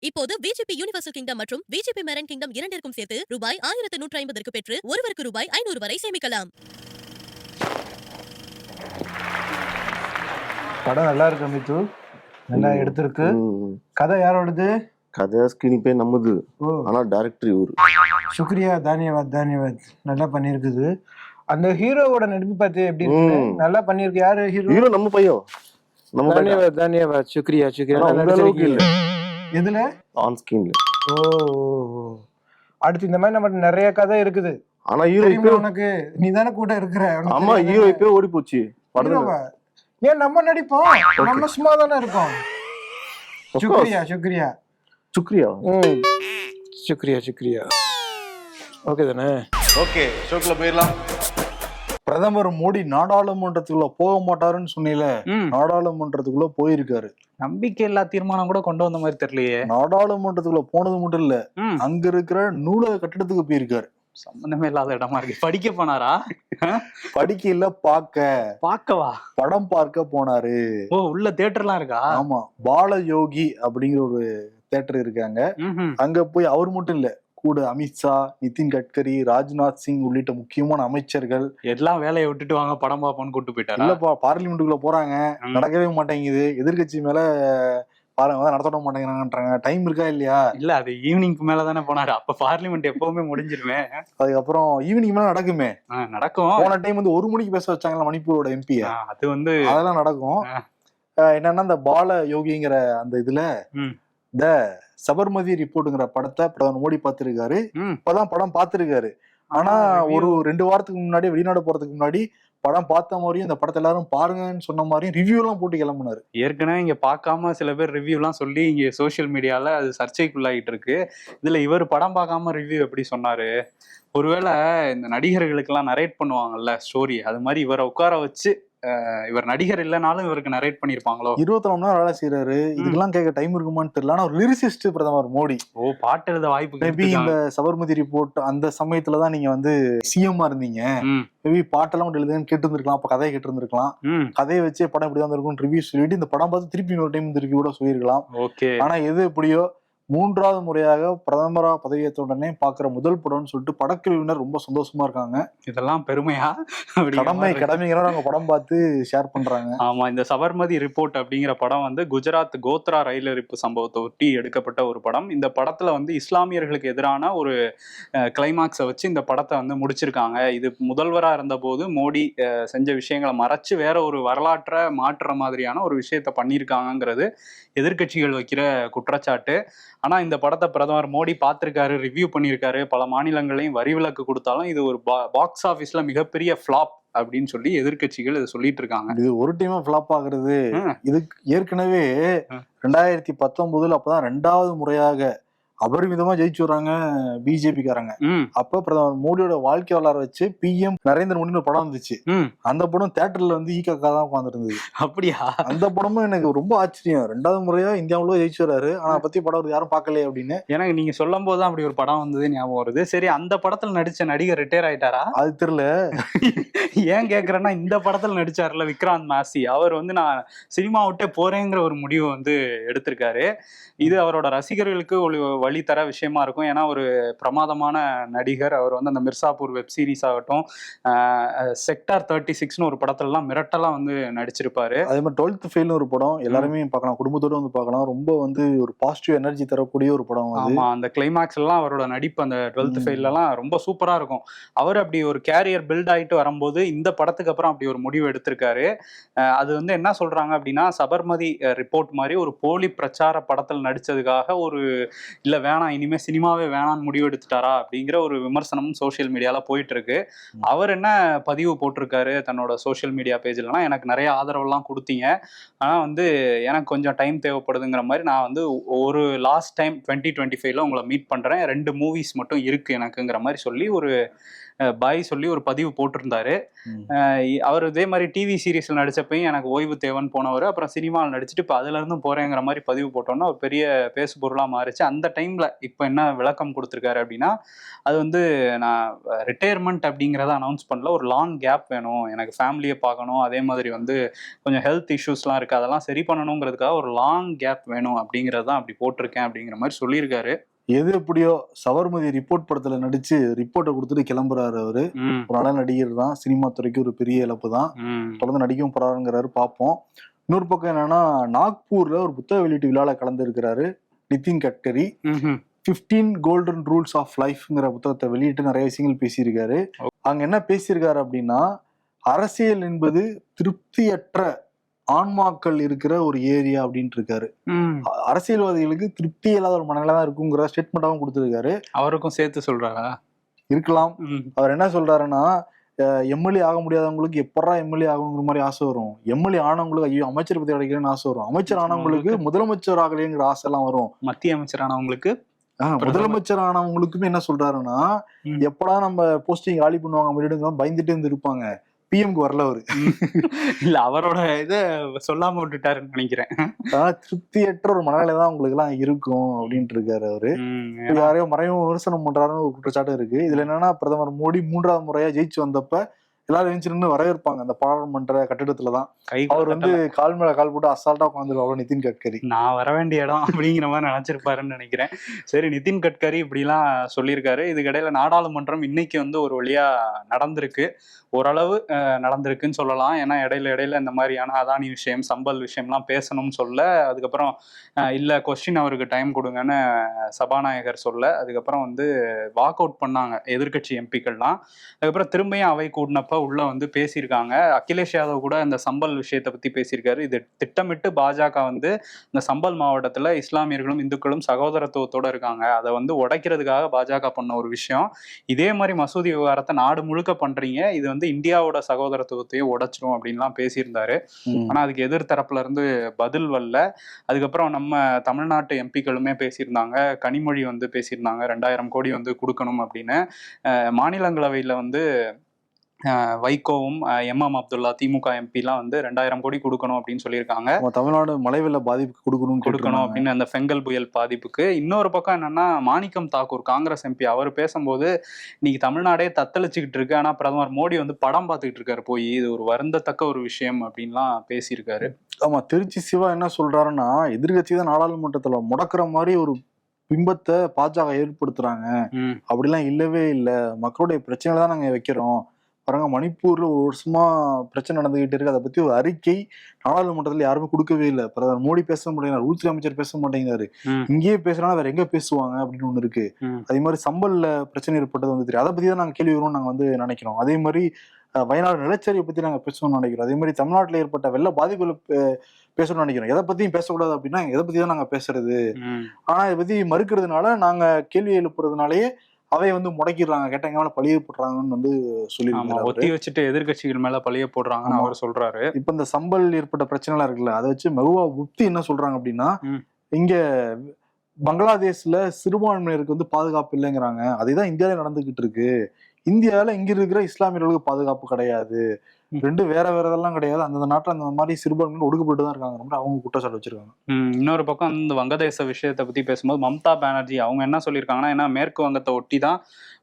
இப்போது VGP universal kingdom மற்றும் VGP marine kingdom இரண்டிற்கும் சேர்த்து ரூபாய் ஆயிரத்து நூற்றி ஐம்பதற்கு பெற்று ஒருவருக்கு ரூபாய் ஐநூறு வரை சேமிக்கலாம். படம் நல்லா இருக்கு மித்து. நல்லா. எடுத்திருக்கு. கதை யாரோடது? கதை ஸ்கிரீன் பே நம்மது. ஓ. ஆனா டேரக்டர் இவரு. சுக்ரியா தானியவாத் தானியவாத். நல்லா பண்ணியிருக்குது. அந்த ஹீரோவோட நடிப்பு பார்த்து எப்படி. நல்லா பண்ணிருக்கு யாரு ஹீரோ? ஹீரோ நம்ம பையன். நம்ம தன்யவாத் தன்யவாத் சுக்ரியா சுக்ரியா. எதுல? ஆன் ஸ்கிரீன்ல ஓ. அடுத்து இந்த மாதிரி நம்ம நிறைய கதை இருக்குது. ஆனா ஹீரோ இப்போ உனக்கு? நீ தானே கூட இருக்கிற ஆமா? ஹீரோ இப்போ ஓடி போச்சு? ஏன் நம்ம நடிப்போம்? நம்ம சும்மா தானே இருக்கோம். சுக்ரியா சுக்ரியா. சுக்ரியா? ம். சுக்ரியா சுக்ரியா. ஓகே தானே? ஓகே ஷோக்குள்ள போயிடலாம். பிரதமர் மோடி நாடாளுமன்றத்துக்குள்ள போக மாட்டாருன்னு சொன்னீல நாடாளுமன்றத்துக்குள்ள போயிருக்காரு. நம்பிக்கை இல்லா தீர்மானம் கூட கொண்டு வந்த மாதிரி தெரியலையே. நாடாளுமன்றத்துக்குள்ள போனது மட்டும் இல்ல அங்க இருக்கிற நூலக கட்டடத்துக்கு போயிருக்காரு. சம்பந்தமே இல்லாத இடமா இருக்கு. படிக்க போனாரா? படிக்க இல்ல பார்க்க. பார்க்கவா? படம் பார்க்க போனாரு. ஓ உள்ள தியேட்டர்லாம் இருக்கா? ஆமா பாலயோகி அப்படிங்கிற ஒரு தேட்டர் இருக்காங்க. அங்க போய் அவர் மட்டும் இல்ல கூட அமித்ஷா நிதின் கட்கரி ராஜ்நாத் சிங் உள்ளிட்ட முக்கியமான அமைச்சர்கள். எல்லாம் வேலையை விட்டுட்டு வாங்க படம் பார்ப்போம்னு கூட்டு போயிட்டாரா? இல்லப்பா பார்லிமெண்ட்டுக்குள்ள போறாங்க. நடக்கவே மாட்டேங்குது. எதிர்க்கட்சி மேல பாருங்க நடத்த மாட்டேங்கிறாங்கன்றாங்க. டைம் இருக்கா இல்லையா? இல்ல அது ஈவினிங்க்கு மேல தானே போனாரு. அப்ப பார்லிமெண்ட் எப்பவுமே முடிஞ்சிருமே. அதுக்கப்புறம் ஈவினிங் மேல நடக்குமே. நடக்கும். போன டைம் வந்து ஒரு மணிக்கு பேச வச்சாங்களா மணிப்பூரோட எம்பி அது வந்து அதெல்லாம் நடக்கும். என்னன்னா இந்த பால யோகிங்கிற அந்த இதுல. இந்த சபர்மதி ரிப்போர்ட்டுங்கிற படத்தை பிரதமர் மோடி பார்த்திருக்காரு. ம். இப்பதான் படம் பார்த்திருக்காரு. ஆனா ஒரு ரெண்டு வாரத்துக்கு முன்னாடி வெளிநாடு போறதுக்கு முன்னாடி படம் பார்த்த மாதிரியும் இந்த படத்தை எல்லாரும் பாருங்கன்னு சொன்ன மாதிரியும் ரிவ்யூ எல்லாம் போட்டு கிளம்புனாரு. ஏற்கனவே இங்க பார்க்காம சில பேர் ரிவ்யூலாம் சொல்லி இங்க சோஷியல் மீடியால அது சர்ச்சைக்குள்ளாயிட்டு இருக்கு. இதுல இவர் படம் பார்க்காம ரிவ்யூ எப்படி சொன்னாரு? ஒருவேளை இந்த நடிகர்களுக்கெல்லாம் நரேட் பண்ணுவாங்கல்ல ஸ்டோரி அது மாதிரி இவரை உட்கார வச்சு இவர் நடிகர் இல்லைனாலும் இவருக்கு நரேட் பண்ணிருப்பாங்களோ? இருபத்தி நாலு நேரம் வேலை செய்யறாரு இதுக்கெல்லாம் கேட்க டைம் இருக்குமான்னு தெரியல. ஆனா ஒரு லிரிசிஸ்ட் பிரதமர் மோடி. ஓ பாட்டு எழுத வாய்ப்பு மேபி இந்த. சபர்மதி ரிப்போர்ட் அந்த சமயத்துலதான் நீங்க வந்து சிஎம்மா இருந்தீங்க. மேபி பாட்டெல்லாம் எழுதுன்னு கேட்டு இருந்திருக்கலாம் அப்ப கதையை கேட்டு இருந்திருக்கலாம் கதையை வச்சே படம் இப்படி தான் இருக்கும் ரிவ்யூ சொல்லிட்டு இந்த படம் பார்த்து திருப்பி இன்னொரு டைம் ரிவ்யூ கூட சொல்லியிருக்கலாம். ஓகே. ஆனா எது எப்படியோ மூன்றாவது முறையாக பிரதமரா பதவியேற்ற உடனே பாக்குற முதல் படம்னு சொல்லிட்டு படக்குழுவினர் ரொம்ப சந்தோஷமா இருக்காங்க. இதெல்லாம் பெருமையா? கடமை. கடமைங்கிற அவங்க படம் பார்த்து ஷேர் பண்றாங்க. ஆமா இந்த சபர்மதி ரிப்போர்ட் அப்படிங்கிற படம் வந்து குஜராத் கோத்ரா ரயில் எரிப்பு சம்பவத்தை ஒட்டி எடுக்கப்பட்ட ஒரு படம். இந்த படத்துல வந்து இஸ்லாமியர்களுக்கு எதிரான ஒரு கிளைமாக்ஸை வச்சு இந்த படத்தை வந்து முடிச்சிருக்காங்க. இது முதல்வரா இருந்தபோது மோடி செஞ்ச விஷயங்களை மறைச்சு வேற ஒரு வரலாற்றை மாற்றுற மாதிரியான ஒரு விஷயத்த பண்ணியிருக்காங்கங்கிறது எதிர்க்கட்சிகள் வைக்கிற குற்றச்சாட்டு. ஆனா இந்த படத்தை பிரதமர் மோடி பார்த்திருக்காரு ரிவ்யூ பண்ணியிருக்காரு பல மாநிலங்களையும் வரி விலக்கு கொடுத்தாலும் இது ஒரு பாக்ஸ் ஆஃபீஸ்ல மிகப்பெரிய ஃபிளாப் அப்படின்னு சொல்லி எதிர்க்கட்சிகள் இதை சொல்லிட்டு இருக்காங்க இது ஒரு டைமா ஃபிளாப் ஆகுறது. இதுக்கு ஏற்கனவே. ரெண்டாயிரத்தி பத்தொன்பதுல அப்பதான் ரெண்டாவது முறையாக அபரிமிதமா ஜெயிச்சு வர்றாங்க பிஜேபி காரங்க அப்ப பிரதமர் மோடியோட வாழ்க்கை வரலாறு வச்சு பிஎம் நரேந்திர மோடின்னு ஒரு படம் வந்துச்சு. அந்த படம் தியேட்டர்ல வந்து ஈ காக்கா தான் உட்காந்துருந்தது அப்படியா? அந்த படமும் எனக்கு ரொம்ப ஆச்சரியம். ரெண்டாவது முறையா இந்தியாவுல ஜெயிச்சு வர்றாரு. ஆனா பத்தி படம் யாரும் பார்க்கலையே அப்படின்னு. எனக்கு நீங்க சொல்லும் போது தான் அப்படி ஒரு படம் வந்தது ஞாபகம் வருது. சரி அந்த படத்துல நடிச்ச நடிகர் ரிட்டையர் ஆயிட்டாரா? அது தெரியல. ஏன் கேக்குறேன்னா இந்த படத்துல நடிச்சார்ல விக்ராந்த் மாசி. அவர் வந்து நான் சினிமா விட்டே போறேங்கிற ஒரு முடிவு வந்து எடுத்திருக்காரு. இது அவரோட ரசிகர்களுக்கு வழி தர விஷயமா இருக்கும். ஏன்னா ஒரு பிரமாதமான நடிகர். அவர் வந்து அந்த மிர்சாப்பூர் வெப் சீரிஸ் ஆகட்டும் செக்டார் தேர்ட்டி சிக்ஸ்னு ஒரு படத்துலலாம் மிரட்டலா வந்து நடிச்சிருப்பாரு. அதே மாதிரி டுவெல்த் ஃபெயில்னு ஒரு படம் எல்லாருமே பார்க்கலாம். குடும்பத்தோட வந்து பார்க்கலாம். ரொம்ப வந்து ஒரு பாசிட்டிவ் எனர்ஜி தரக்கூடிய ஒரு படம் ஆமா அந்த கிளைமாக்ஸ் எல்லாம் அவரோட நடிப்பு அந்த டுவெல்த் ம். ஃபெயிலெல்லாம் ரொம்ப சூப்பரா இருக்கும். அவர் அப்படி ஒரு கேரியர் பில்ட் ஆயிட்டு வரும்போது இந்த படத்துக்கு அப்புறம் அப்படி ஒரு முடிவு எடுத்திருக்காரு. அது வந்து என்ன சொல்றாங்க அப்படின்னா சபர்மதி ரிப்போர்ட் மாதிரி ஒரு போலி பிரச்சார படத்தில் நடிச்சதுக்காக ஒரு இல்ல வேணாம் இனிமே சினிமாவே வேணாம்னு முடிவு எடுத்துட்டாரா அப்படிங்கிற ஒரு விமர்சனமும் சோஷியல் மீடியால போயிட்டு இருக்கு. அவர் என்ன பதிவு போட்டிருக்காரு தன்னோட சோஷியல் மீடியா பேஜ்லலாம் எனக்கு நிறைய ஆதரவெல்லாம் கொடுத்தீங்க. ஆனா வந்து எனக்கு கொஞ்சம் டைம் தேவைப்படுதுங்கிற மாதிரி நான் வந்து ஒரு லாஸ்ட் டைம் டுவெண்ட்டி டுவெண்ட்டி ஃபைவ்ல உங்களை மீட் பண்றேன். ரெண்டு மூவிஸ் மட்டும் இருக்கு எனக்குங்கிற மாதிரி சொல்லி ஒரு பாய் சொல்லி ஒரு பதிவு போட்டிருந்தாரு. அவர் இதே மாதிரி டிவி சீரிஸ்ல நடிச்சப்பையும் எனக்கு ஓய்வு தேவைன்னு போனவர் அப்புறம் சினிமாவில் நடிச்சுட்டு இப்போ அதுல இருந்தும் போறேங்கிற மாதிரி பதிவு போட்டோன்னா ஒரு பெரிய பேசு பொருளா மாறிச்சு. அந்த டைம்ல இப்போ என்ன விளக்கம் கொடுத்துருக்காரு அப்படின்னா அது வந்து நான் ரிட்டையர்மெண்ட் அப்படிங்கிறத அனௌன்ஸ் பண்ணல. ஒரு லாங் கேப் வேணும். எனக்கு ஃபேமிலியை பார்க்கணும். அதே மாதிரி வந்து கொஞ்சம் ஹெல்த் இஷ்யூஸ்லாம் இருக்கு. அதெல்லாம் சரி பண்ணணுங்கிறதுக்காக ஒரு லாங் கேப் வேணும் அப்படிங்கிறது தான் அப்படி போட்டிருக்கேன் அப்படிங்கிற மாதிரி சொல்லியிருக்காரு. எது எப்படியோ சபர்மதி ரிப்போர்ட் படத்துல நடிச்சு ரிப்போர்ட்டை கொடுத்துட்டு கிளம்புறாரு அவரு. ஒரு நல்ல நடிகர் தான். சினிமா துறைக்கு ஒரு பெரிய இழப்பு தான். தொடர்ந்து நடிக்கவும் போறாருங்கிறாரு பார்ப்போம். இன்னொரு பக்கம் என்னன்னா நாக்பூர்ல ஒரு புத்தக வெளியீட்டு விழால கலந்துருக்கிறாரு Nitin Gadkari. 15 golden rules of லைஃப்ங்கிற புத்தகத்தை வெளியிட்டு நிறைய விஷயங்கள் பேசியிருக்காரு. அங்க என்ன பேசியிருக்காரு அப்படின்னா அரசியல் என்பது திருப்தியற்ற ஆன்மாக்கள் இருக்கிற ஒரு ஏரியா அப்படின்ட்டு இருக்காரு. அரசியல்வாதிகளுக்கு திருப்தி இல்லாத ஒரு மனநிலை தான் இருக்குங்கிற ஸ்டேட்மெண்ட்டாகவும் கொடுத்துருக்காரு. அவருக்கும் சேர்த்து சொல்றாரா? இருக்கலாம். அவர் என்ன சொல்றாருன்னா எம்எல்ஏ ஆக முடியாதவங்களுக்கு எப்படா எம்எல்ஏ ஆகணுங்கிற மாதிரி ஆசை வரும். எம்எல்ஏ ஆனவங்களுக்கு ஐயோ அமைச்சர் பத்தி கிடைக்கிறேன்னு ஆசை வரும். அமைச்சர் ஆனவங்களுக்கு முதலமைச்சர் ஆகலையேங்கிற ஆசை எல்லாம் வரும். மத்திய அமைச்சரானவங்களுக்கு ஆஹ், முதலமைச்சர் ஆனவங்களுக்குமே என்ன சொல்றாருன்னா. எப்படா நம்ம போஸ்டிங் காலி பண்ணுவாங்க விடுங்க பயந்துட்டு இருந்து இருப்பாங்க பிஎம்க்கு வரல அவரு. இல்ல அவரோட இத சொல்லாம விட்டுட்டாருன்னு நினைக்கிறேன். ஆனா திருப்தியற்ற ஒரு மனநிலை தான் உங்களுக்கு எல்லாம் இருக்கும் அப்படின்ட்டு இருக்காரு அவரு. ம், இப்ப யாரையோ மறைமுக விமர்சனம் பண்றாருன்னு ஒரு குற்றச்சாட்டு இருக்கு. இதுல என்னன்னா பிரதமர் மோடி மூன்றாவது முறையா ஜெயிச்சு வந்தப்ப எல்லாரும் எழுந்து நின்னு வரவேற்பாங்க. அந்த பாராளுமன்ற கட்டிடத்துல தான். கை அவர் வந்து. கால் மேல கால் போட்டு அசால்ட்டா உட்காந்துருவாங்க நிதின் கட்கரி. நான் வர வேண்டிய இடம் அப்படிங்கிற மாதிரி நினைச்சிருப்பாருன்னு நினைக்கிறேன். சரி நிதின் கட்கரி இப்படிலாம் சொல்லியிருக்காரு. இதுக்கிடையில நாடாளுமன்றம் இன்னைக்கு வந்து ஒரு வழியா நடந்திருக்கு. ஓரளவு நடந்திருக்குன்னு சொல்லலாம். ஏன்னா இடையில இடையில இந்த மாதிரியான அதானி விஷயம் சம்பல் விஷயம்லாம் பேசணும்னு சொல்ல அதுக்கப்புறம் இல்ல கொஸ்டின் அவருக்கு டைம் கொடுங்கன்னு சபாநாயகர் சொல்ல அதுக்கப்புறம் வந்து வாக் அவுட் பண்ணாங்க எதிர்க்கட்சி எம்பிக்கள்லாம் அதுக்கப்புறம் திரும்பியும் அவை கூடினப்ப உள்ள வந்து பேசியிருக்காங்க. அகிலேஷ் யாதவ் கூட இந்த சம்பல் விஷயத்தை பத்தி பேசியிருக்காரு. இது திட்டமிட்டு பாஜக வந்து இந்த சம்பல் மாவட்டத்துல இஸ்லாமியர்களும் இந்துக்களும் சகோதரத்துவத்தோட இருக்காங்க. அதை வந்து உடைக்கிறதுக்காக பாஜக பண்ண ஒரு விஷயம். இதே மாதிரி மசூதி விவகாரத்தை நாடு முழுக்க பண்றீங்க. இது வந்து இந்தியாவோட சகோதரத்துவத்தையும் உடைச்சிரும் அப்படின்லாம் பேசியிருந்தாரு. ஆனா அதுக்கு எதிர் தரப்புல இருந்து பதில் வரல. அதுக்கப்புறம் நம்ம தமிழ்நாட்டு எம்பிக்களுமே பேசியிருந்தாங்க. கனிமொழி வந்து பேசியிருந்தாங்க. ரெண்டாயிரம் கோடி வந்து கொடுக்கணும் அப்படின்னு. மாநிலங்களவையில வந்து வைகோவும் எம் எம் அப்துல்லா திமுக எம்பிலாம் வந்து ரெண்டாயிரம் கோடி கொடுக்கணும் அப்படின்னு சொல்லியிருக்காங்க. தமிழ்நாடு மழை வெள்ள பாதிப்பு கொடுக்கணும்னு கொடுக்கணும் கேட்டிருந்தாங்க. அப்படின்னு அந்த ஃபெங்கல் புயல் பாதிப்புக்கு. இன்னொரு பக்கம் என்னன்னா மாணிக்கம் தாக்கூர் காங்கிரஸ் எம்பி அவர் பேசும்போது இன்னைக்கு தமிழ்நாடே தத்தளிச்சுக்கிட்டு இருக்கு. ஆனா பிரதமர் மோடி வந்து படம் பார்த்துக்கிட்டு இருக்காரு போய். இது ஒரு வருந்தத்தக்க ஒரு விஷயம் அப்படின்லாம் பேசியிருக்காரு. ஆமா திருச்சி சிவா என்ன சொல்றாருன்னா எதிர்கட்சி தான் நாடாளுமன்றத்துல முடக்குற மாதிரி ஒரு பிம்பத்தை பாஜக ஏற்படுத்துறாங்க. அப்படிலாம் இல்லவே இல்லை. மக்களுடைய பிரச்சனைகளை தான் நாங்க வைக்கிறோம். பாருங்க மணிப்பூர்ல ஒரு வருஷமா பிரச்சனை நடந்துகிட்டு இருக்கு. அதை பத்தி ஒரு அறிக்கை நாடாளுமன்றத்துல யாருமே கொடுக்கவே இல்லை. பிரதமர் மோடி பேச மாட்டேங்கிறார் உள்துறை அமைச்சர் பேச மாட்டேங்கிறாரு. இங்கேயே பேசுறாங்க வேற எங்க பேசுவாங்க அப்படின்னு ஒண்ணு இருக்கு. அதே மாதிரி சம்பல்ல பிரச்சனை ஏற்பட்டது வந்து தெரியும் அதை பத்தி தான் நாங்க கேள்வி வரும்னு நாங்க வந்து நினைக்கிறோம். அதே மாதிரி வயநாடு நிலச்சரிவை பத்தி நாங்க பேசணும்னு நினைக்கிறோம். அதே மாதிரி தமிழ்நாட்டுல ஏற்பட்ட வெள்ள பாதிப்புகளை பேசணும்னு நினைக்கிறோம். எதை பத்தியும் பேசக்கூடாது அப்படின்னா எதை பத்தி தான் நாங்க பேசுறது. ஆனா இதை பத்தி மறுக்கிறதுனால நாங்க கேள்வி எழுப்புறதுனாலயே அவை வந்து முடக்கிடுறாங்க கேட்டாங்க மேல பழிய போட்டுறாங்கன்னு வந்து சொல்லியிருக்காரு ஒத்தி வச்சுட்டு எதிர்க்கட்சிகள் மேல பழிய போடுறாங்கன்னு. அவர் சொல்றாரு இப்ப இந்த சம்பல் ஏற்பட்ட பிரச்சனை எல்லாம் இருக்குல்ல அதை வச்சு மெகுவா உத்தி என்ன சொல்றாங்க அப்படின்னா. இங்க பங்களாதேஷ்ல சிறுபான்மையினருக்கு வந்து பாதுகாப்பு இல்லைங்கிறாங்க அதேதான் இந்தியாவில நடந்துகிட்டு இருக்கு இந்தியாவில இங்க இருக்கிற இஸ்லாமியர்களுக்கு பாதுகாப்பு கிடையாது. ரெண்டும் வேற வேற இதெல்லாம் கிடையாது. அந்தந்த நாட்டுல அந்த மாதிரி சிறுபான்மையினர் ஒடுக்கப்பட்டு தான் இருக்காங்க மாதிரி அவங்க குற்றச்சாட்டு வச்சிருக்காங்க. இன்னொரு பக்கம் இந்த வங்கதேச விஷயத்தை பத்தி பேசும்போது மம்தா பானர்ஜி அவங்க என்ன சொல்லியிருக்காங்கன்னா ஏன்னா மேற்கு வங்கத்தை ஒட்டி தான்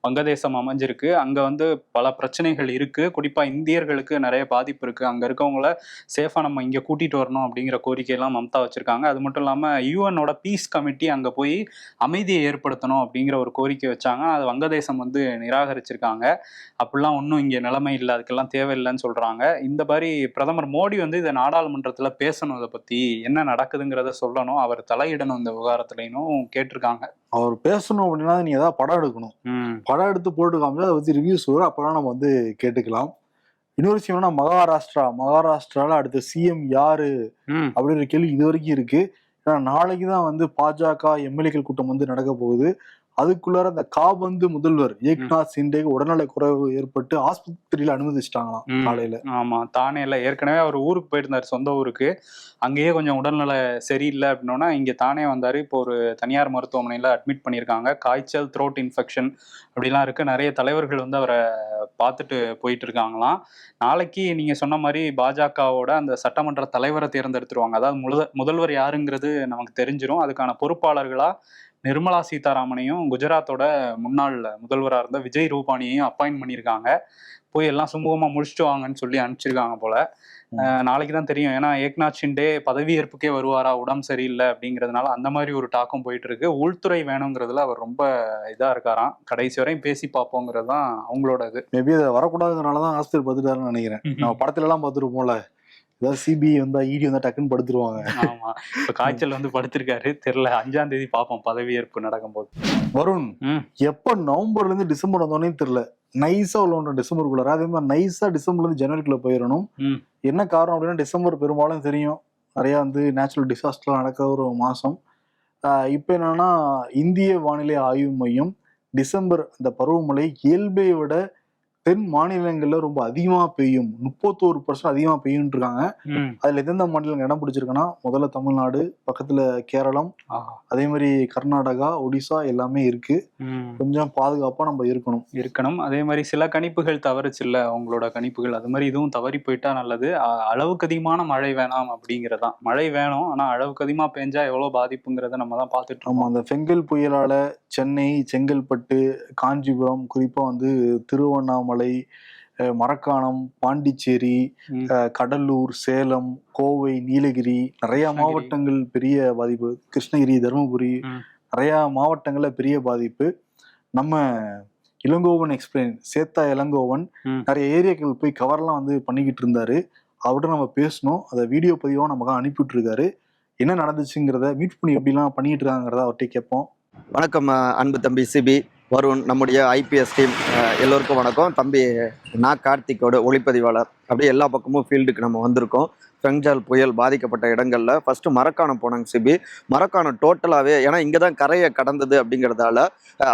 வங்கதேசம் அமைஞ்சிருக்கு. அங்கே வந்து பல பிரச்சனைகள் இருக்குது குறிப்பாக இந்தியர்களுக்கு நிறைய பாதிப்பு இருக்குது அங்கே இருக்கவங்கள சேஃபாக நம்ம இங்கே கூட்டிகிட்டு வரணும் அப்படிங்கிற கோரிக்கையெல்லாம் மம்தா வச்சுருக்காங்க. அது மட்டும் இல்லாமல் யூஎனோட பீஸ் கமிட்டி அங்கே போய் அமைதியை ஏற்படுத்தணும் அப்படிங்கிற ஒரு கோரிக்கை வச்சாங்க. அது வங்கதேசம் வந்து நிராகரிச்சிருக்காங்க. அப்படிலாம் ஒன்றும் இங்கே நிலைமை இல்லை. அதுக்கெல்லாம் தேவையில்லைன்னு சொல்கிறாங்க இந்த மாதிரி பிரதமர் மோடி வந்து இதை நாடாளுமன்றத்தில் பேசணும். இதை பற்றி என்ன நடக்குதுங்கிறத சொல்லணும். அவர் தலையிடணும் இந்த விவகாரத்துலையும் கேட்டிருக்காங்க. அவர் பேசணும் அப்படின்னா நீ ஏதாவது படம் எடுக்கணும். படம் எடுத்து போட்டு காமிச்சா அதை பத்தி ரிவ்யூஸ் வரும். அப்பதான் நம்ம வந்து கேட்டுக்கலாம். இன்னொரு விஷயம் என்னன்னா மகாராஷ்டிரா. மகாராஷ்டிரால அடுத்த சிஎம் யாரு அப்படின்ற கேள்வி இது வரைக்கும் இருக்கு. ஏன்னா நாளைக்கு தான் வந்து பாஜக எம்எல்ஏக்கள் கூட்டம் வந்து நடக்க போகுது. அதுக்குள்ளார அந்த காபந்து முதல்வர் ஏக்நாத் சிண்டேக்கு உடல்நல குறைவு ஏற்பட்டு ஆஸ்பத்திரியில அனுமதிச்சிட்டாங்களாம். காலையில. ஆமா தானேல ஏற்கனவே அவர் ஊருக்கு போயிருந்தார் சொந்த ஊருக்கு. அங்கேயே கொஞ்சம் உடல்நல சரியில்லை அப்படின்னோன்னா இங்க தானே வந்தாரு. இப்போ ஒரு தனியார் மருத்துவமனையில அட்மிட் பண்ணியிருக்காங்க. காய்ச்சல் த்ரோட் இன்ஃபெக்ஷன் அப்படிலாம் இருக்கு. நிறைய தலைவர்கள் வந்து அவரை பார்த்துட்டு போயிட்டு இருக்காங்களாம் நாளைக்கு நீங்க சொன்ன மாதிரி பாஜகவோட அந்த சட்டமன்ற தலைவரை தேர்ந்தெடுத்துருவாங்க. அதாவது முத முதல்வர் யாருங்கிறது நமக்கு தெரிஞ்சிரும். அதுக்கான பொறுப்பாளர்களா நிர்மலா சீதாராமனையும் குஜராத்தோட முன்னாள் முதல்வராக இருந்த விஜய் ரூபானியையும் அப்பாயின்ட் பண்ணியிருக்காங்க. போய் எல்லாம் சுமூகமா முடிச்சுட்டு வாங்கன்னு சொல்லி அனுப்பிச்சிருக்காங்க போல. நாளைக்கு தான் தெரியும். ஏன்னா ஏக்நாத் ஷிண்டே பதவியேற்புக்கே வருவாரா? உடம்பு சரியில்லை அப்படிங்கிறதுனால அந்த மாதிரி ஒரு தாக்கம் போயிட்டு இருக்கு உள்துறை வேணுங்கிறதுல அவர் ரொம்ப இதா இருக்காராம். கடைசி வரையும் பேசி பார்ப்போங்கிறது தான் அவங்களோட இது மேபி அதை வரக்கூடாதுனாலதான் ஆஸ்பத்திரி படுத்துட்டாருன்னு நினைக்கிறேன். நம்ம படத்துல எல்லாம் பார்த்துருப்போம்ல. ஏதாவது சிபிஐ வந்தா இடி வந்தா டக்குன்னு படுத்துருவாங்க. ஆமா. இப்ப காய்ச்சல் வந்து படுத்திருக்காரு. தெரியல அஞ்சாம் தேதி பார்ப்போம் பதவியேற்பு நடக்கும்போது. வருண் ம். எப்ப நவம்பர்ல இருந்து டிசம்பர் வந்தோடனே தெரியல. நைஸா உள்ள டிசம்பருக்குள்ள அதே மாதிரி நைஸா டிசம்பர்ல இருந்து ஜனவரிக்குள்ள போயிடணும். என்ன காரணம் அப்படின்னா டிசம்பர் பெரும்பாலும் தெரியும். நிறைய வந்து நேச்சுரல் டிசாஸ்டர்லாம் நடக்க ஒரு மாசம். இப்ப என்னன்னா இந்திய வானிலை ஆய்வு மையம் டிசம்பர் அந்த பருவமழை இயல்பை விட தென் மாநிலங்கள்ல ரொம்ப அதிகமா பெய்யும். முப்பத்தோரு பர்சன்ட் அதிகமா பெய்யும் இருக்காங்க. அதுல எந்தெந்த மாநிலம் இடம் பிடிச்சிருக்குன்னா முதல்ல தமிழ்நாடு பக்கத்துல கேரளம். அதே மாதிரி கர்நாடகா ஒடிசா எல்லாமே இருக்கு. கொஞ்சம் பாதுகாப்பா நம்ம இருக்கணும். இருக்கணும். அதே மாதிரி சில கணிப்புகள் தவறுச்சுல்ல அவங்களோட கணிப்புகள். அது மாதிரி இதுவும் தவறி போயிட்டா நல்லது. அளவுக்கு அதிகமான மழை வேணாம் அப்படிங்கிறதான் மழை வேணும் ஆனா அளவுக்கு அதிகமா பெஞ்சா எவ்வளவு பாதிப்புங்கிறத நம்ம தான் பார்த்துட்டு இருக்கோம் அந்த ஃபெங்கல் புயலால சென்னை செங்கல்பட்டு காஞ்சிபுரம் குறிப்பா வந்து திருவண்ணாமலை அஹ் மரக்காணம் பாண்டிச்சேரி கடலூர் சேலம் கோவை நீலகிரி நிறைய. மாவட்டங்கள் பெரிய பாதிப்பு. கிருஷ்ணகிரி தருமபுரி. நிறைய மாவட்டங்கள்ல பெரிய பாதிப்பு. நம்ம இளங்கோவன் எக்ஸ்பிளைன் சேத்தா இளங்கோவன். நிறைய ஏரியாக்கள் போய் கவர்லாம் வந்து பண்ணிக்கிட்டு இருந்தாரு. அவர்கிட்ட நம்ம பேசணும். அதை வீடியோ பதிவாக நமக்கு அனுப்பிவிட்டு இருக்காரு என்ன நடந்துச்சுங்கிறத மீட் பண்ணி எப்படிலாம் பண்ணிட்டு இருக்காங்கிறத அவர்கிட்ட கேட்போம். வணக்கம் அன்பு தம்பி சிபி. வருண் நம்முடைய ஐபிஎஸ் டீம் எல்லோருக்கும் வணக்கம். தம்பி நா கார்த்திக்கோட ஒளிப்பதிவாளர். அப்படியே எல்லா பக்கமும் ஃபீல்டுக்கு நம்ம வந்திருக்கோம். பெங்ஜால் புயல் பாதிக்கப்பட்ட இடங்கள்ல. ஃபர்ஸ்ட் மரக்காணம் போனாங்க சிபி. மரக்காணம் டோட்டலாகவே ஏன்னா இங்கே தான் கரையை கடந்தது அப்படிங்கிறதால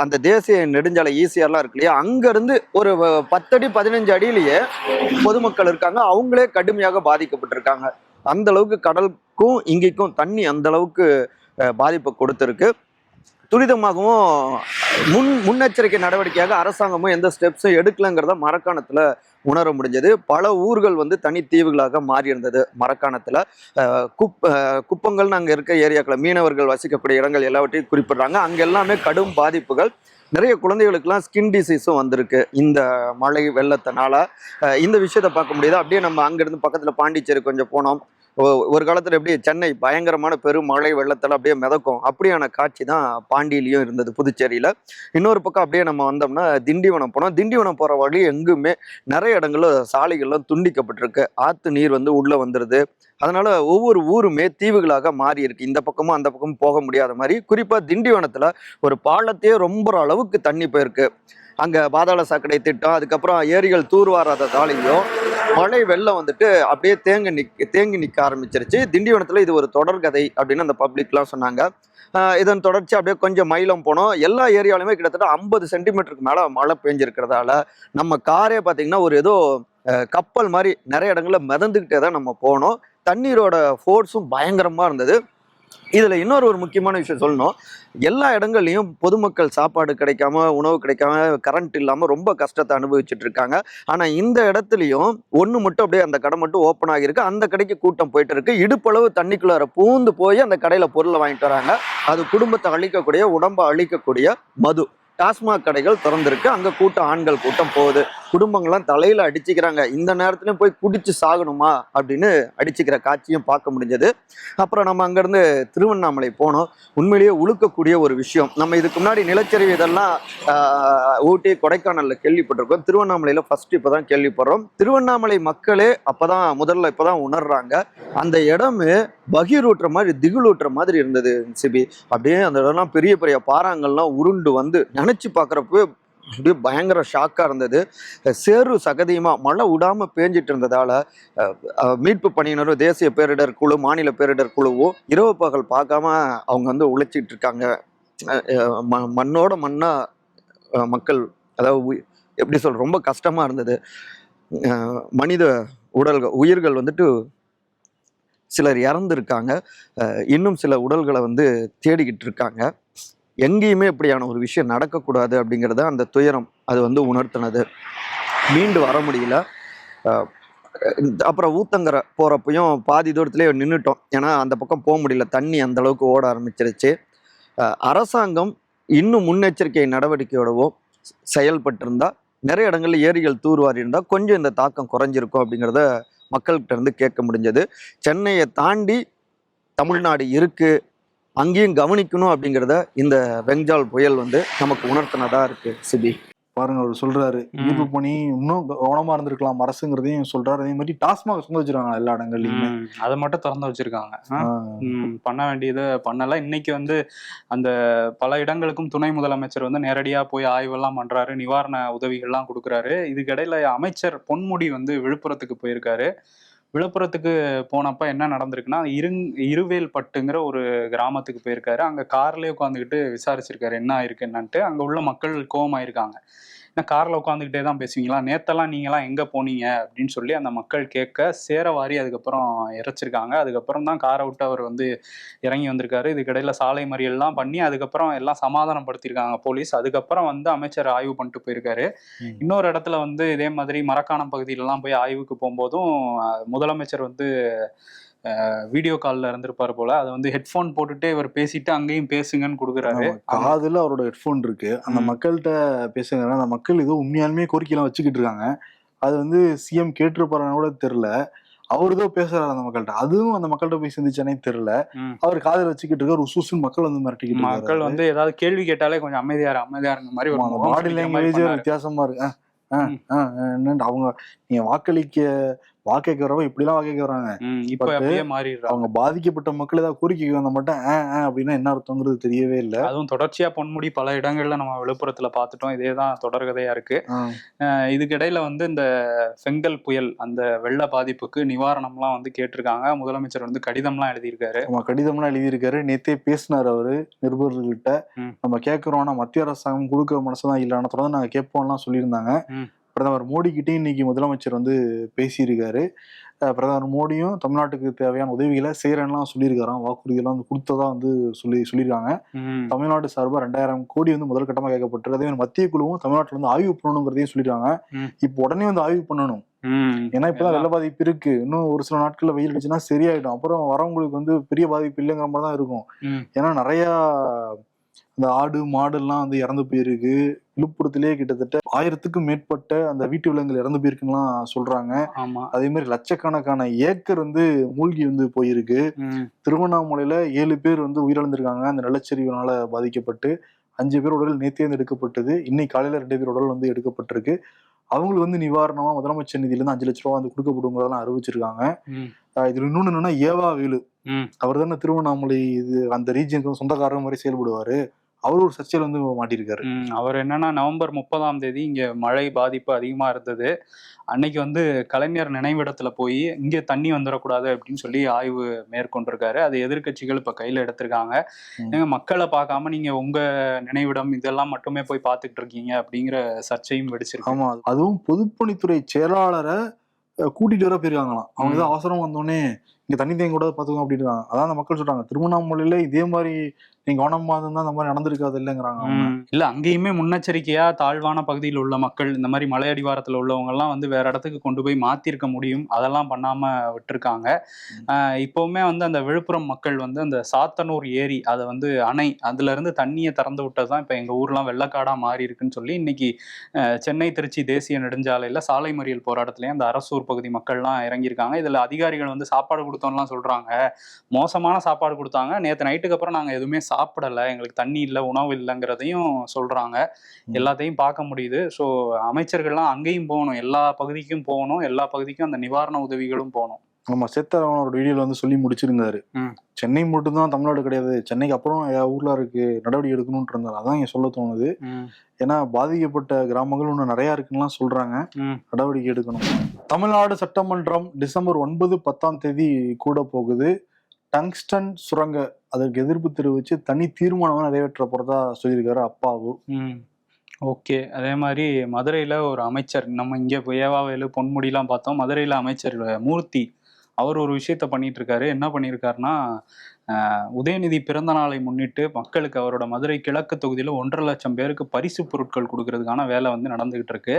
அந்த தேசிய நெடுஞ்சாலை ஈசிஆர்லாம் இருக்கு இல்லையா? அங்கேருந்து ஒரு பத்தடி பதினஞ்சு அடியிலேயே பொதுமக்கள் இருக்காங்க. அவங்களே கடுமையாக பாதிக்கப்பட்டிருக்காங்க. அந்த அளவுக்கு கடலுக்கும் இங்கேக்கும் தண்ணி அந்த அளவுக்கு பாதிப்பு பாதிப்பை கொடுத்துருக்கு. துரிதமாகவும் முன் முன்னெச்சரிக்கை நடவடிக்கையாக அரசாங்கமும் எந்த ஸ்டெப்ஸும் எடுக்கலங்கிறத மரக்காணத்தில் உணர முடிஞ்சது. பல ஊர்கள் வந்து தனித்தீவுகளாக மாறி இருந்தது மரக்காணத்தில் குப் அஹ் குப்பங்கள் அங்கே இருக்க ஏரியாக்களை மீனவர்கள் வசிக்கக்கூடிய இடங்கள் எல்லாவற்றையும் குறிப்பிடுறாங்க. அங்கே எல்லாமே கடும் பாதிப்புகள். நிறைய குழந்தைகளுக்கெல்லாம் ஸ்கின் டிசீஸும் வந்திருக்கு. இந்த மழை வெள்ளத்தினால. இந்த விஷயத்தை பார்க்க முடியுது? அப்படியே நம்ம அங்கேருந்து பக்கத்தில் பாண்டிச்சேரி கொஞ்சம் போனோம். ஒரு காலத்தில் எப்படி சென்னை பயங்கரமான பெரும் மழை வெள்ளத்தில் அப்படியே மிதக்கும். அப்படியான காட்சி தான் பாண்டியிலையும் இருந்தது புதுச்சேரியில். இன்னொரு பக்கம் அப்படியே நம்ம வந்தோம்னா திண்டிவனம் போனோம். திண்டிவனம் போகிற வழி எங்குமே நிறைய இடங்கள்ல சாலைகள்லாம் துண்டிக்கப்பட்டிருக்கு. ஆற்று நீர் வந்து உள்ளே வந்துடுது அதனால ஒவ்வொரு ஊருமே தீவுகளாக மாறி இருக்கு. இந்த பக்கமும் அந்த பக்கமும் போக முடியாத மாதிரி. குறிப்பாக திண்டிவனத்தில் ஒரு பாலத்தையே ரொம்ப அளவுக்கு தண்ணி போயிருக்கு. அங்கே பாதாள சாக்கடை திட்டம் அதுக்கப்புறம் ஏரிகள் தூர்வாராததாலையும் மழை வெள்ளம் வந்துட்டு அப்படியே தேங்க நிக் தேங்கி நிற்க ஆரம்பிச்சிருச்சு. திண்டிவனத்தில் இது ஒரு தொடர்கதை அப்படின்னு அந்த பப்ளிக்லாம் சொன்னாங்க. இதன் தொடர்ச்சி அப்படியே கொஞ்சம் மைலம் போனோம். எல்லா ஏரியாலுமே கிட்டத்தட்ட ஐம்பது சென்டிமீட்டருக்கு மேலே மழை பெஞ்சிருக்கிறதால நம்ம காரே பார்த்தீங்கன்னா ஒரு ஏதோ கப்பல் மாதிரி நிறைய இடங்களில் மிதந்துக்கிட்டே தான் நம்ம போனோம். தண்ணீரோட ஃபோர்ஸும் பயங்கரமாக இருந்தது. இதில் இன்னொரு ஒரு முக்கியமான விஷயம் சொல்லணும். எல்லா இடங்கள்லையும் பொதுமக்கள் சாப்பாடு கிடைக்காம உணவு கிடைக்காம கரண்ட் இல்லாமல் ரொம்ப கஷ்டத்தை அனுபவிச்சுட்டு இருக்காங்க. ஆனால் இந்த இடத்துலையும் ஒன்று மட்டும் அப்படியே அந்த கடை மட்டும் ஓப்பன் ஆகியிருக்கு. அந்த கடைக்கு கூட்டம் போயிட்டு இருக்கு. இடுப்பளவு தண்ணிக்குள்ளார பூந்து போய் அந்த கடையில் பொருளை வாங்கிட்டு வராங்க. அது குடும்பத்தை அழிக்கக்கூடிய உடம்பை அழிக்கக்கூடிய மது. டாஸ்மாக் கடைகள் திறந்திருக்கு. அங்க கூட்டம் ஆண்கள் கூட்டம் போகுது. குடும்பங்கள்லாம் தலையில அடிச்சுக்கிறாங்க. இந்த நேரத்துலயும் போய் குடிச்சு சாகணுமா அப்படின்னு அடிச்சுக்கிற காட்சியும் பார்க்க முடிஞ்சது. அப்புறம் நம்ம அங்கேருந்து திருவண்ணாமலை போனோம். உண்மையிலேயே உழுக்கக்கூடிய ஒரு விஷயம். நம்ம இதுக்கு முன்னாடி நிலச்சரிவு இதெல்லாம் ஆஹ், ஊட்டி கொடைக்கானல்ல கேள்விப்பட்டிருக்கோம். திருவண்ணாமலையில ஃபர்ஸ்ட் இப்பதான் கேள்விப்படுறோம். திருவண்ணாமலை மக்களே அப்பதான் முதல்ல இப்பதான் உணர்றாங்க. அந்த இடமே பகிரூட்டுற மாதிரி திகிலூட்டுற மாதிரி இருந்தது சிபி. அப்படியே அந்த இடம்லாம் பெரிய பெரிய பாறாங்கள்லாம் உருண்டு வந்து நினச்சி பார்க்குறப்ப அப்படியே பயங்கர ஷாக்காக இருந்தது. சேறு சகதியமாக மழை விடாமல் பேஞ்சிட்டு இருந்ததால மீட்பு பணியினரும் தேசிய பேரிடர் குழு மாநில பேரிடர் குழுவும் இரவு பகல் பார்க்காம அவங்க வந்து உழைச்சிட்டு இருக்காங்க. ம- மண்ணோட மண்ணாக மக்கள் அதாவது எப்படி சொல் ரொம்ப கஷ்டமாக இருந்தது. மனித உடல்கள் உயிர்கள் வந்துட்டு சிலர் இறந்துருக்காங்க. இன்னும் சில உடல்களை வந்து தேடிக்கிட்டு இருக்காங்க. எங்கேயுமே இப்படியான ஒரு விஷயம் நடக்கக்கூடாது அப்படிங்கிறத அந்த துயரம் அது வந்து உணர்த்தினது. மீண்டு வர முடியல. அப்புறம் ஊத்தங்கரை போகிறப்பையும் பாதி தூரத்துலேயே நின்றுட்டோம் ஏன்னா அந்த பக்கம் போக முடியல. தண்ணி அந்த அளவுக்கு ஓட ஆரம்பிச்சிருச்சு. அரசாங்கம் இன்னும் முன்னெச்சரிக்கை நடவடிக்கையோடவோ செயல்பட்டிருந்தால் நிறைய இடங்களில் ஏரிகள் தூர்வாரி இருந்தால் கொஞ்சம் இந்த தாக்கம் குறைஞ்சிருக்கும் அப்படிங்கிறத மக்கள்கிட்ட இருந்து கேட்க முடிஞ்சது. சென்னையை தாண்டி தமிழ்நாடு இருக்குது அங்கேயும் கவனிக்கணும் அப்படிங்கிறத இந்த வெங்கால் புயல் வந்து நமக்கு உணர்த்தினதா இருக்கு சிபி. பாருங்க அவர் சொல்றாரு. மீட்பு பணி இன்னும் கவனமா இருந்திருக்கலாம் அரசுங்கிறதையும் சொல்றாரு. அதே மாதிரி டாஸ்மாக் சொந்த வச்சிருக்காங்க எல்லா இடங்கள்லயுமே. அதை மட்டும் திறந்து வச்சிருக்காங்க. பண்ண வேண்டியதை பண்ணல. இன்னைக்கு வந்து அந்த பல இடங்களுக்கும் துணை முதலமைச்சர் வந்து நேரடியா போய் ஆய்வெல்லாம் பண்றாரு. நிவாரண உதவிகள்லாம் கொடுக்குறாரு. இதுக்கிடையில அமைச்சர் பொன்முடி வந்து விழுப்புரத்துக்கு போயிருக்காரு. விழுப்புரத்துக்கு போனப்ப என்ன நடந்திருக்குன்னா இருங் இருவேல் பட்டுங்கிற ஒரு கிராமத்துக்கு போயிருக்காரு. அங்க கார்லயே உட்காந்துக்கிட்டு விசாரிச்சிருக்காரு என்ன ஆயிருக்கு என்னன்ட்டு. அங்க உள்ள மக்கள் கோவமாயிருக்காங்க. என்ன கார்ல உட்காந்துக்கிட்டே தான் பேசுவீங்களா? நேத்தெல்லாம் நீங்களாம் எங்க போனீங்க? அப்படின்னு சொல்லி அந்த மக்கள் கேட்க சேரவாரி அதுக்கப்புறம் இறைச்சிருக்காங்க. அதுக்கப்புறம் தான் காரை விட்டு அவர் வந்து இறங்கி வந்திருக்காரு. இதுக்கிடையில சாலை மறியல்லாம் பண்ணி அதுக்கப்புறம் எல்லாம் சமாதானப்படுத்தியிருக்காங்க போலீஸ். அதுக்கப்புறம் வந்து அமைச்சர் ஆய்வு பண்ணிட்டு போயிருக்காரு. இன்னொரு இடத்துல வந்து இதே மாதிரி மரக்காணம் பகுதியிலலாம் போய் ஆய்வுக்கு போகும்போதும் முதலமைச்சர் வந்து வீடியோ காலில் இருந்திருப்பார் போல. அதை வந்து ஹெட்ஃபோன் போட்டுட்டே இவர் பேசிட்டு அங்கேயும் பேசுங்கன்னு கொடுக்குறாரு. காதுல அவரோட ஹெட்ஃபோன் இருக்கு. அந்த. மக்கள்கிட்ட பேசுங்க அந்த மக்கள் ஏதோ உண்மையாலுமே கோரிக்கையெல்லாம் வச்சுக்கிட்டு இருக்காங்க. அது வந்து சிஎம் கேட்டிருப்பாருன்னு கூட தெரியல. அவர் ஏதோ பேசுறாரு அந்த மக்கள்கிட்ட. அதுவும் அந்த மக்கள்கிட்ட போய் சிந்திச்சானே தெரியல. ம். அவர் காதுல வச்சுக்கிட்டு இருக்காரு. உசூசுன்னு மக்கள் வந்து மிரட்டிக்கிட்டு மக்கள். வந்து ஏதாவது கேள்வி கேட்டாலே கொஞ்சம் அமைதியாரு. அமைதியாருங்க மாதிரி பாடி லாங்குவேஜ். வித்தியாசமா இருக்கு. அவங்க நீங்க வாக்களிக்க வரவங்க இப்படிலாம் வாக்கைக்கு வராங்க. ம், இப்ப மாறிடுறாங்க. அவங்க பாதிக்கப்பட்ட மக்கள் ஏதாவது கோரிக்கைக்கு வந்த மட்டும் அப்படின்னா என்ன அர்த்தங்கிறது தெரியவே இல்லை. அதுவும் தொடர்ச்சியா பொன்முடி பல இடங்கள்ல நம்ம விழுப்புரத்துல பார்த்துட்டோம் இதேதான் தொடர்கதையா இருக்கு. இதுக்கிடையில வந்து இந்த செங்கல் புயல் அந்த வெள்ள பாதிப்புக்கு நிவாரணம்லாம் வந்து கேட்டிருக்காங்க. முதலமைச்சர் வந்து கடிதம்லாம் எழுதியிருக்காரு. நம்ம கடிதம்லாம் எழுதியிருக்காரு. நேத்தே பேசினாரு அவரு நிருபர்கள்கிட்ட. நம்ம கேட்கிறோம் ஆனா மத்திய அரசாங்கம் கொடுக்க மனசுதான் இல்லைன்னு தொடர்ந்து நாங்க கேட்போம்லாம் சொல்லியிருந்தாங்க. பிரதமர் மோடி கிட்டே இன்னைக்கு முதலமைச்சர் வந்து பேசியிருக்காரு. பிரதமர் மோடியும் தமிழ்நாட்டுக்கு தேவையான உதவிகளை செய்யறேன்லாம் சொல்லியிருக்காராம். வாக்குறுதியெல்லாம் வந்து கொடுத்ததா வந்து சொல்லி சொல்லியிருக்காங்க. தமிழ்நாடு சார்பா ரெண்டாயிரம் கோடி வந்து முதல் கட்டமா கேட்கப்பட்டிருக்கு. அதே மாதிரி மத்திய குழுவும் தமிழ்நாட்டுல வந்து ஆய்வு பண்ணணுங்கிறதையும் சொல்லியிருக்காங்க. இப்போ உடனே வந்து ஆய்வு பண்ணணும். ஏன்னா இப்பதான் வெள்ள பாதிப்பு இருக்கு. இன்னும் ஒரு சில நாட்கள்ல வெயில் அடிச்சுன்னா சரியாயிடும். அப்புறம் வரவங்களுக்கு வந்து பெரிய பாதிப்பு இல்லைங்கிற மாதிரி தான் இருக்கும். ஏன்னா நிறைய இந்த ஆடு மாடு எல்லாம் வந்து இறந்து போயிருக்கு. விழுப்புரத்திலேயே கிட்டத்தட்ட ஆயிரத்துக்கும் மேற்பட்ட அந்த வீட்டு விலங்குகள் இறந்து போயிருக்குன்னுலாம் சொல்றாங்க. அதே மாதிரி லட்சக்கணக்கான ஏக்கர் வந்து மூழ்கி வந்து போயிருக்கு. திருவண்ணாமலையில ஏழு பேர் வந்து உயிரிழந்திருக்காங்க. அந்த நிலச்சரிவுனால பாதிக்கப்பட்டு அஞ்சு பேர் உடல் நேத்தே வந்து எடுக்கப்பட்டது. இன்னைக்கு காலையில ரெண்டு பேர் உடல் வந்து எடுக்கப்பட்டிருக்கு. அவங்களுக்கு வந்து நிவாரணமா முதலமைச்சர் நிதியில இருந்து அஞ்சு லட்ச ரூபா வந்து கொடுக்கப்படுங்கிறதெல்லாம் அறிவிச்சிருக்காங்க. இதுல இன்னொன்னு என்னன்னா ஏவா வேலு. அவர் தானே திருவண்ணாமலை இது அந்த ரீஜனுக்கு சொந்தக்காரர் மாதிரி செயல்படுவாரு. அவர் ஒரு சர்ச்சையில வந்து மாட்டியிருக்காரு. அவர் என்னன்னா நவம்பர் முப்பதாம் தேதி இங்க மழை பாதிப்பு அதிகமா இருந்தது. அன்னைக்கு வந்து கலைஞர் நினைவிடத்துல போய் இங்க தண்ணி வந்துடக்கூடாது அப்படின்னு சொல்லி ஆய்வு மேற்கொண்டிருக்காரு. அது எதிர்க்கட்சிகள் இப்ப கையில எடுத்திருக்காங்க. ஏங்க மக்களை பார்க்காம நீங்க உங்க நினைவிடம் இதெல்லாம் மட்டுமே போய் பார்த்துட்டு இருக்கீங்க அப்படிங்கிற சர்ச்சையும் வெடிச்சிருக்கு. ஆமா அதுவும் பொதுப்பணித்துறை செயலாளரை கூட்டிட்டு வர போயிருக்காங்களாம். அவங்க. ஏதோ அவசரம் வந்தோடனே இங்க தண்ணி தேங்க கூட பாத்துக்கோங்க அப்படின்னு இருக்காங்க அதான் அந்த மக்கள் சொல்றாங்க. திருவண்ணாமலையில இதே மாதிரி நீங்க கவனமா இருந்தா அந்த மாதிரி நடந்திருக்காது இல்லைங்கிறாங்க. இல்ல அங்கேயுமே முன்னெச்சரிக்கையா தாழ்வான பகுதியில் உள்ள மக்கள் இந்த மாதிரி மலை அடிவாரத்துல உள்ளவங்க எல்லாம் வந்து வேற இடத்துக்கு கொண்டு போய் மாத்திருக்க முடியும். அதெல்லாம் பண்ணாம விட்டுருக்காங்க. இப்பவுமே வந்து அந்த விழுப்புரம் மக்கள் வந்து அந்த சாத்தனூர் ஏரி அதை வந்து அணை அதுல இருந்து தண்ணியை திறந்து விட்டதுதான் இப்ப எங்க ஊர்லாம் வெள்ளக்காடா மாறி இருக்குன்னு சொல்லி இன்னைக்கு சென்னை திருச்சி தேசிய நெடுஞ்சாலையில சாலை மறியல் போராட்டத்திலயும் அந்த அரசூர் பகுதி மக்கள்லாம் இறங்கியிருக்காங்க. இதுல அதிகாரிகள் வந்து சாப்பாடு கொடுத்தோம்லாம் சொல்றாங்க. மோசமான சாப்பாடு கொடுத்தாங்க. நேத்து நைட்டுக்கு அப்புறம் நாங்க எதுவுமே சாப்பிடல. எங்களுக்கு தண்ணி இல்லை உணவு இல்லைங்கிறதையும் சொல்றாங்க. ம். எல்லாத்தையும் பார்க்க முடியுது. ஸோ அமைச்சர்கள்லாம் அங்கேயும் போகணும். எல்லா பகுதிக்கும் போகணும். எல்லா பகுதிக்கும் அந்த நிவாரண உதவிகளும் போகணும். ஆமா சேத்தரவன் ஒரு வீடியோல வந்து சொல்லி முடிச்சிருந்தாரு. சென்னை மட்டும்தான் தமிழ்நாடு கிடையாது. சென்னைக்கு அப்புறம் ஊர்ல இருக்கு நடவடிக்கை எடுக்கணும்னு இருந்தாரு. அதான் இங்க சொல்ல தோணுது. ஏன்னா பாதிக்கப்பட்ட கிராமங்கள் இன்னும் நிறைய இருக்குன்னுலாம் சொல்றாங்க. நடவடிக்கை எடுக்கணும். தமிழ்நாடு சட்டமன்றம் டிசம்பர் ஒன்பது பத்தாம் தேதி கூட போகுது. டங்ஸ்டன் சுரங்க அதற்கு எதிர்ப்பு தெரிவிச்சு தனி தீர்மானம் நிறைவேற்ற போறதா சொல்லியிருக்காரு அப்பாவு. ஓகே. அதே மாதிரி மதுரையில் ஒரு அமைச்சர் நம்ம இங்கே ஏவாவேலு பொன்முடிலாம் பார்த்தோம். மதுரையில் அமைச்சர் மூர்த்தி அவர் ஒரு விஷயத்த பண்ணிட்டு இருக்காரு என்ன பண்ணியிருக்காருன்னா உதயநிதி பிறந்த நாளை முன்னிட்டு மக்களுக்கு அவரோட மதுரை கிழக்கு தொகுதியில் ஒன்றரை லட்சம் பேருக்கு பரிசு பொருட்கள் கொடுக்கறதுக்கான வேலை வந்து நடந்துகிட்டு இருக்கு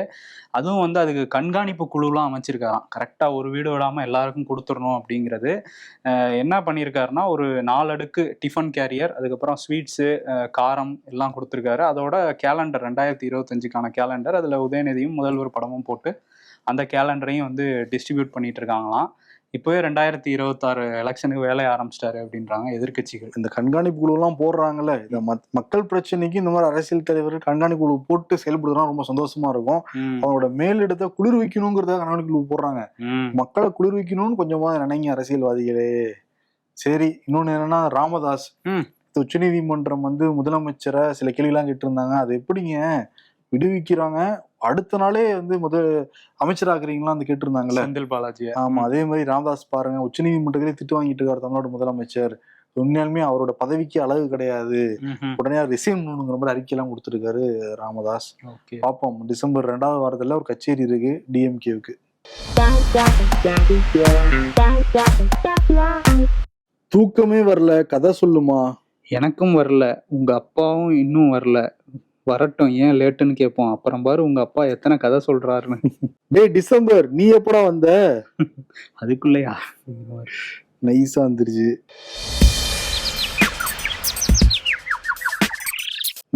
அதுவும் வந்து அதுக்கு கண்காணிப்பு குழுலாம் அமைச்சிருக்காராம். கரெக்டாக ஒரு வீடு விடாமல் எல்லாருக்கும் கொடுத்துடணும் அப்படிங்கிறது. என்ன பண்ணியிருக்காருன்னா ஒரு நாலு அடுக்கு டிஃபன் கேரியர் அதுக்கப்புறம் ஸ்வீட்ஸு காரம் எல்லாம் கொடுத்துருக்காரு. அதோட கேலண்டர் ரெண்டாயிரத்தி இருபத்தஞ்சுக்கான கேலண்டர். அதில் உதயநிதியும் முதல்வர் படமும் போட்டு அந்த கேலண்டரையும் வந்து டிஸ்ட்ரிபியூட் பண்ணிட்டு இருக்காங்களாம் இப்போவே ரெண்டாயிரத்தி இருபத்தாறு எலெக்ஷனுக்கு வேலைய ஆரம்பிச்சிட்டாரு அப்படின்றாங்க எதிர்க்கட்சிகள். இந்த கண்காணிப்பு குழு எல்லாம் போடுறாங்கல்ல இந்த மக்கள் பிரச்சனைக்கு இந்த மாதிரி அரசியல் தலைவர்கள் கண்காணிப்பு குழு போட்டு செயல்படுறதுனா ரொம்ப சந்தோஷமா இருக்கும். அவங்களோட மேலிடத்தை குளிர் வைக்கணுங்கிறத கண்காணிப்பு குழு போடுறாங்க மக்களை குளிர் வைக்கணும்னு கொஞ்சமா நினைங்க அரசியல்வாதிகளே. சரி இன்னொன்னு என்னன்னா ராமதாஸ். ம். இந்த உச்சநீதிமன்றம் வந்து முதலமைச்சரை சில கேள்விலாம் கேட்டிருந்தாங்க. அது எப்படிங்க? விடுவிக்கிறாங்க. அடுத்த நாளே வந்து முதல் அமைச்சராக்குறீங்களா வந்து கேட்டிருந்தாங்கல்ல? செந்தில் பாலாஜி ஆமா அதே மாதிரி ராமதாஸ் பாருங்க. உச்சநீதிமன்றத்திலே திட்டு வாங்கிட்டு இருக்காரு தமிழ்நாடு முதலமைச்சர். உண்மையாலுமே அவரோட பதவிக்கு அழகு கிடையாது. உடனே ரிசைன் பண்ணுங்கிற மாதிரி அறிக்கையெல்லாம் கொடுத்துருக்காரு ராமதாஸ். ஓகே. பார்ப்போம் டிசம்பர் ரெண்டாவது வாரத்துல ஒரு கச்சேரி இருக்கு டிஎம்கேவுக்கு தூக்கமே வரல. கதை சொல்லுமா? எனக்கும் வரல. உங்க அப்பாவும் இன்னும் வரல. வரட்டும் ஏன் லேட்டுன்னு கேட்போம். அப்புறம் பாரு உங்க அப்பா எத்தனை கதை சொல்றாருன்னு. டேய் டிசம்பர் நீ எப்படா வந்த? அதுக்குள்ளயா? நைஸா வந்துருச்சு.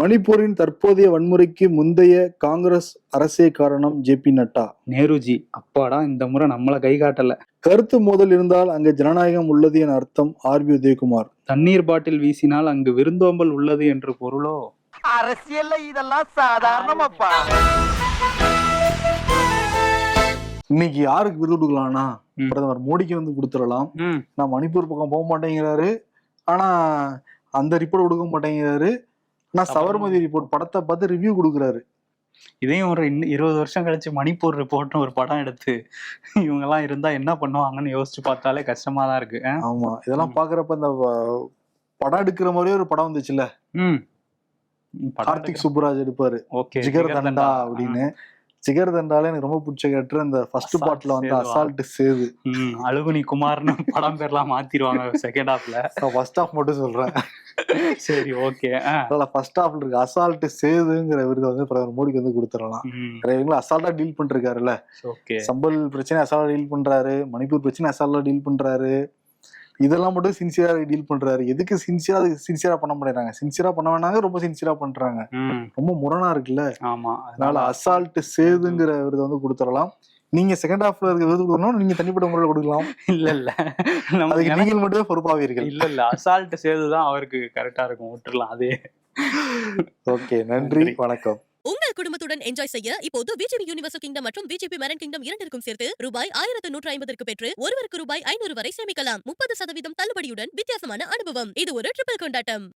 மணிப்பூரின் தற்போதைய வன்முறைக்கு முந்தைய காங்கிரஸ் அரசே காரணம் ஜே பி நட்டா. நேருஜி அப்பாடா இந்த முறை நம்மள கை காட்டல. கருத்து மோதல் இருந்தால் அங்கே ஜனநாயகம் உள்ளது என அர்த்தம் ஆர்பி உதயகுமார். தண்ணீர் பாட்டில் வீசினால் அங்கு விருந்தோம்பல் உள்ளது என்று பொருளோ? அரசியல்ல இதெல்லாம் சாதாரணமாப்பா. இன்னைக்கு யாருக்கு விருது கொடுக்கலாம்னா. பிரதமர் மோடிக்கு வந்து கொடுத்துடலாம். நான் மணிப்பூர் பக்கம் போக மாட்டேங்கிறாரு. ஆனா அந்த ரிப்போர்ட் கொடுக்க மாட்டேங்கிறாரு. ஆனா சபர்மதி ரிப்போர்ட் படத்தை பார்த்து ரிவ்யூ கொடுக்குறாரு. இதையும் ஒரு இன்னும் இருபது வருஷம் கழிச்சு மணிப்பூர் ரிப்போர்ட்னு ஒரு படம் எடுத்து இவங்கெல்லாம் இருந்தா என்ன பண்ணுவாங்கன்னு யோசிச்சு பார்த்தாலே கஷ்டமா தான் இருக்கு? ஆமா. இதெல்லாம் பாக்குறப்ப இந்த படம் எடுக்கிற மாதிரியே ஒரு படம் வந்துச்சுல்ல? கார்த்திக் சுப்புராஜ் எடுப்பாரு. ஓகே ஜிகர் தண்டா அப்படின்னு. ஜிகர் தண்டால எனக்கு ரொம்ப பிடிச்ச கேட்டு அந்த ஃபர்ஸ்ட் பாட்டுல வந்து? அசால்ட் சேது. அழுகுனி குமார்னு படம் பேர்லாம் மாத்திருவாங்க செகண்ட் ஹாஃப்ல ஃபர்ஸ்ட் ஹாஃப் மட்டும் சொல்றேன். சரி ஓகே. அதனால ஃபர்ஸ்ட் ஹாஃப்ல இருக்கு அசால்ட் சேதுங்கிற விருது வந்து பிரதமர் மோடிக்கு வந்து கொடுத்துடலாம். இவங்களும் அசால்ட்டா டீல் பண்ணிருக்காருல்ல ஓகே. சம்பல் பிரச்சனை அசால்ட்டா டீல் பண்றாரு. மணிப்பூர் பிரச்சனை அசால்ட்டா டீல் பண்றாரு. இதெல்லாம் மட்டும் சின்சியரா டீல் பண்றாரு. எதுக்கு சின்சியரா சின்சியரா பண்ண மாட்டேங்கிறாங்க? சின்சியரா பண்ண வேணாங்க ரொம்ப சின்சியரா பண்றாங்க. ரொம்ப முரணா இருக்குல்ல? ஆமா அதனால அசால்ட் சேதுங்கிற விருது வந்து கொடுத்துடலாம். நீங்க செகண்ட் ஹாஃப்ல இருக்க விருது கொடுக்கணும் நீங்க தனிப்பட்ட முறையில் கொடுக்கலாம். இல்ல இல்ல. அதுக்கு நீங்கள் மட்டுமே பொறுப்பாவீர்கள். இல்ல இல்ல. அசால்ட் சேதுதான் அவருக்கு கரெக்டா இருக்கும். விட்டுறலாம் அதே. ஓகே நன்றி. வணக்கம். உங்கள் குடும்பத்துடன் என்ஜாய் செய்ய இப்போது பிஜேபி யூனிவர்சல் கிங்டம் மற்றும் பிஜேபி மரன் கிங்டம் இரண்டிற்கும் சேர்த்து ரூபாய் ஆயிரத்து நூற்று ஐம்பதற்கு பெற்று ஒருவருக்கு ரூபாய் ஐநூறு வரை சேமிக்கலாம். முப்பது சதவீதம் தள்ளுபடியுடன் வித்தியாசமான அனுபவம். இது ஒரு ட்ரிபிள் கொண்டாட்டம்.